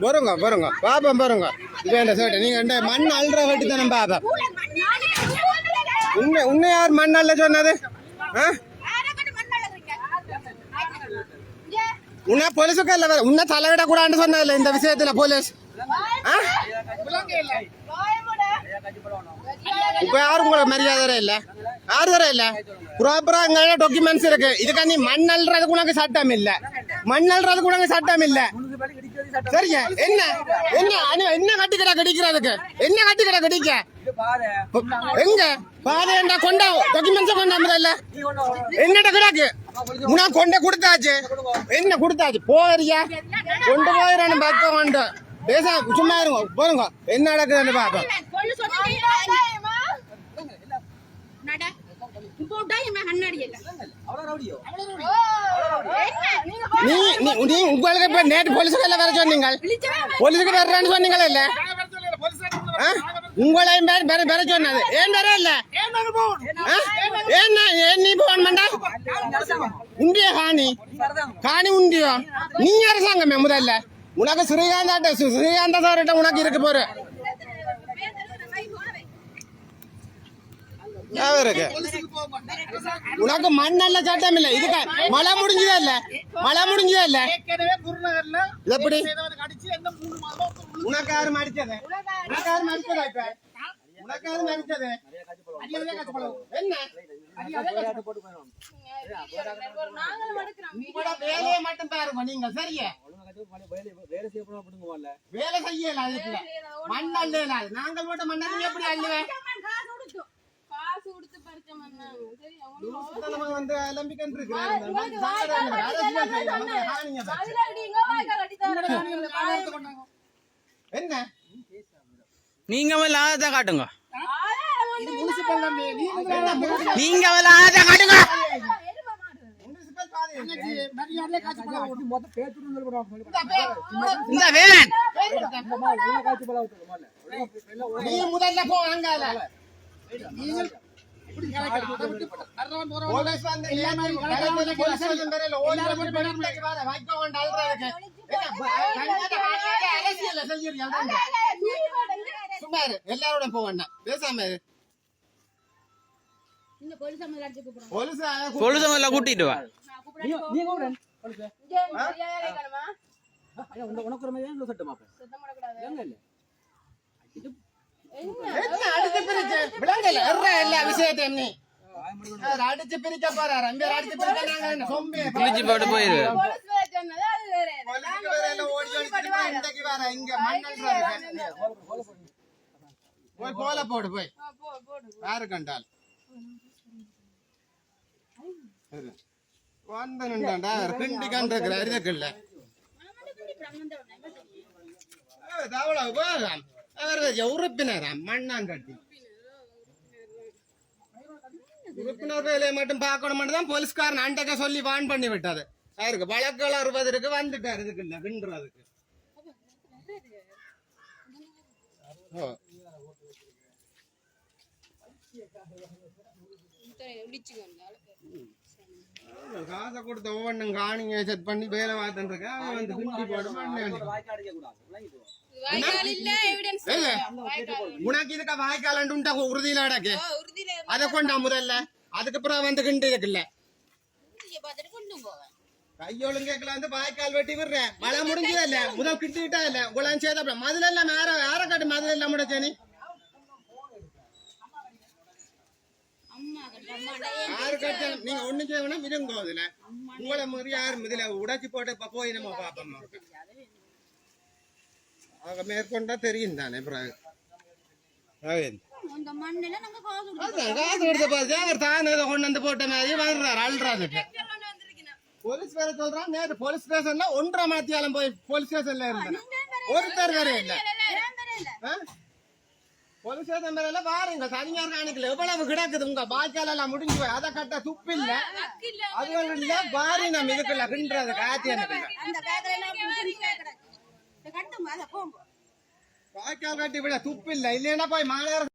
வருங்க வருங்க. பாப்பம் பாருங்க என்ன சேட்டை? நீங்க இந்த மண் அல்ற வெட்டி தானே பாப்பா போடுறேன் உன்னை யார் மண் அள்ள சொன்னது? உன்னை போலீஸுக்கு இல்ல வேற- உன்னை தலையிட கூடாதுன்னு சொன்னதில்ல இந்த விஷயத்துல போலீஸ்? ஆ? இப்போ யாரும் உங்களுக்கு மரியாதை இல்ல? யாரு தர இல்ல ப்ராப்பரா அங்க டாக்குமெண்ட்ஸ் இருக்கு. இதுக்கு நீ மண் அல்றதுக்கு உனக்கு சட்டம் இல்ல. மண் அல்றதுக்கு உனக்கு சட்டம் இல்ல. சரிங்க. என்ன? என்ன? என்ன கட்டிக்கடா கடிக்கிறதுக்கு? என்ன கட்டிக்கடா கடிக்க? எங்க? பாதையண்டா கொண்டா டாக்குமெண்ட்ஸ் கொண்டா இல்ல? என்னடா கிடாக்கு? உனா கொண்ட கொடுத்தாச்சு. என்ன கொடுத்தாச்சு? போறியா? கொண்டு போயிடணும் பக்கம் கொண்டு பேச சும்மா இருங்க. போருங்க என்ன நடக்குதுன்னு பார்ப்போம் கொல்லு சொன்னீங்க நட போட்டா இவன் கண்ணாடி இல்ல என்ன நீங்க நீ நீ நீ உங்களுக்கு இப்ப நேற்று போலீஸுக்கு எல்லாம் வர சொன்னீங்க போலீஸுக்கு வர்றேன்னு சொன்னீங்களா இல்ல உங்களையும் பேர் பேர பேர சொன்னது ஏன் வேற இல்ல ஆ? ஏன்னா ஏன் நீ போன் பண்ணா உண்டியா காணி காணி உண்டியோ நீ அரசாங்கமே முதல்ல உனக்கு ஸ்ரீகாந்தாட்ட ஸ்ரீகாந்த சார்கிட்ட உனக்கு இருக்கு போற இருக்கு? உனக்கு மண்ணல்ல சட்டம் இல்ல. இதுக்கு மழை முடிஞ்சதே இல்ல? மழை முடிஞ்சதே இல்ல? குருநகர்ல எப்படி? உனக்கு யாரும் உனக்கு இப்ப? உனக்கு என்ன? வேலையை மட்டும் பாருங்க நீங்க சரியா? வேலை செய்யல அதுக்குள்ள. மண் அள்ளல நாங்கள் மட்டும் மண்ணை எப்படி அள்ளுவேன் என்ன? நீங்க ஆதத்தை காட்டுங்க. நீங்க முதல்ல ஆதத்தை காட்டுங்க. இந்த வேன் நீ முதல்ல போ அங்கால வந்து எல்லாமே கலந்து போலீஸ் ஸ்டேஷன் வரையில ஓடி வந்து பெண்களுக்கு வர வைக்க வேண்டாம் அல்றதுக்கு. என்ன, ப- கண்ணாடி மாட்டிக்கிட்டு அரசியல்ல செய்யறியா? அதாங்க. சும்மா இரு எல்லாரோட போக வேண்டாம். பேசாம போலீஸ் முதல்ல கூட்டிட்டு வா. பண்ணக்கூடாது என்ன? விஷயத்தையும் நீ. அடிச்சு பிரிக்க போறாரு. அங்க அடிச்சு பிரிக்க நாங்க சொம்பி கிழிச்சு போட்டு போயிரு. போய் கோல போடு போய். யாரு கண்டால்? இரு. வந்து நின்றாண்டா? கிண்டி கண்டிருக்கிற இதுக்குள்ள தவளை போகிறான் அவர் உறுப்பினராம் மண்ணாங்கட்டி. உறுப்பினர் வேலையை மட்டும் பார்க்கணும் தான் போலீஸ்காரன் அண்டக்க சொல்லி வான் பண்ணி விட்டாரு அவருக்கு வழக்குகள் வந்துட்டாரு. இதுக்கு இல்லை. வின்றதுக்கு ஓ. காசை கொடுத்த ஒவ்வொன்றும் காணிங்க செட் பண்ணி வேலை பார்த்துட்டு இருக்கேன். அவன் வந்து எவிடன்ஸ் ஏங்க, உனக்கு இதுக்க வாய்க்கால் உண்டா? உறுதியில அடக்கு. அதை கொண்டா முதல்ல. அதுக்கு அப்புறம் வந்து கிண்டு இருக்குல்ல. கையோளும் கேட்கல வந்து வாய்க்கால் வெட்டி விடுறேன். மழை முடிஞ்சதா இல்ல? முதல் கிட்டிக்கிட்டா இல்ல? உங்களாம் சேதப்பட மதுல எல்லாம் யார யார காட்டு மதுல எல்லாம் முடிச்சேனி. யாரு கட்டாலும் நீங்க ஒண்ணு செய்யணும் இருங்கோ இதுல உங்களை மாதிரி யாரும் இதுல உடைச்சு போட்டு போய் நம்ம பாப்போம் அவங்க மேற்கொண்டா தெரியும் தானே பிறகு. போலீஸ் வேற சொல்றான் நேரு போலீஸ் ஸ்டேஷன்ல ஒன்றரை மாத்தியாலும் போய் போலீஸ் ஸ்டேஷன்ல இருந்தேன். ஒருத்தர் வேற இல்ல. ஸ்டேஷன் வேற இல்ல வாருங்க தனியார் காணிக்கல எவ்வளவு கிடக்குது? உங்க பாய்க்கால் எல்லாம் முடிஞ்சு போய் அதை கட்ட துப்பு இல்ல அது இல்ல பாரி நம்ம இதுக்குள்ள கிண்டுறது காத்தி எனக்கு வாய்க்கால் கட்டி விட துப்பு இல்ல இல்லைன்னா போய் மாநகர